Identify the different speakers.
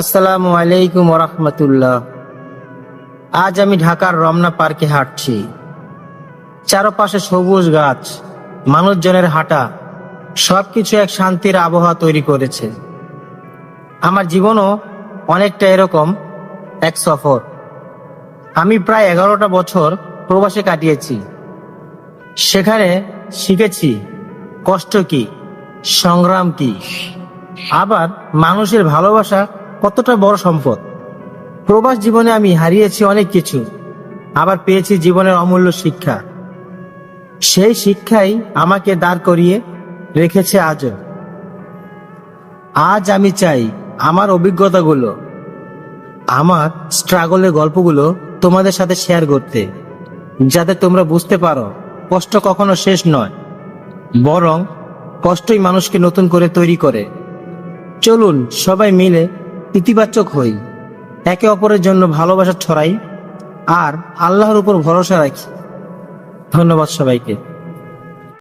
Speaker 1: আসসালামু আলাইকুম রহমতুল্লাহ আজ আমি ঢাকার রমনা পার্কে হাঁটছি। চারপাশে সবুজ গাছ, মানুষজনের হাঁটা, সবকিছু এক শান্তির আবহাওয়া তৈরি করেছে। আমার জীবনও অনেকটা এরকম এক সফর। আমি প্রায় এগারোটা বছর প্রবাসে কাটিয়েছি। সেখানে শিখেছি কষ্ট কি, সংগ্রাম কি। আবার মানুষের ভালোবাসা কতটা বড় সম্পদ। প্রবাস জীবনে আমি হারিয়েছি অনেক কিছু, আবার পেয়েছি জীবনের অমূল্য শিক্ষা। সেই শিক্ষাই আমাকে দাঁড় করিয়ে রেখেছে আজও। আজ আমি চাই আমার অভিজ্ঞতাগুলো, আমার স্ট্রাগলের গল্পগুলো তোমাদের সাথে শেয়ার করতে, যাতে তোমরা বুঝতে পারো কষ্ট কখনো শেষ নয়, বরং কষ্টই মানুষকে নতুন করে তৈরি করে। চলুন সবাই মিলে ইতিবাচক হই। একে অপরের জন্য ভালোবাসা ছড়াই আর আল্লাহর উপর ভরসা রাখি। ধন্যবাদ সবাইকে।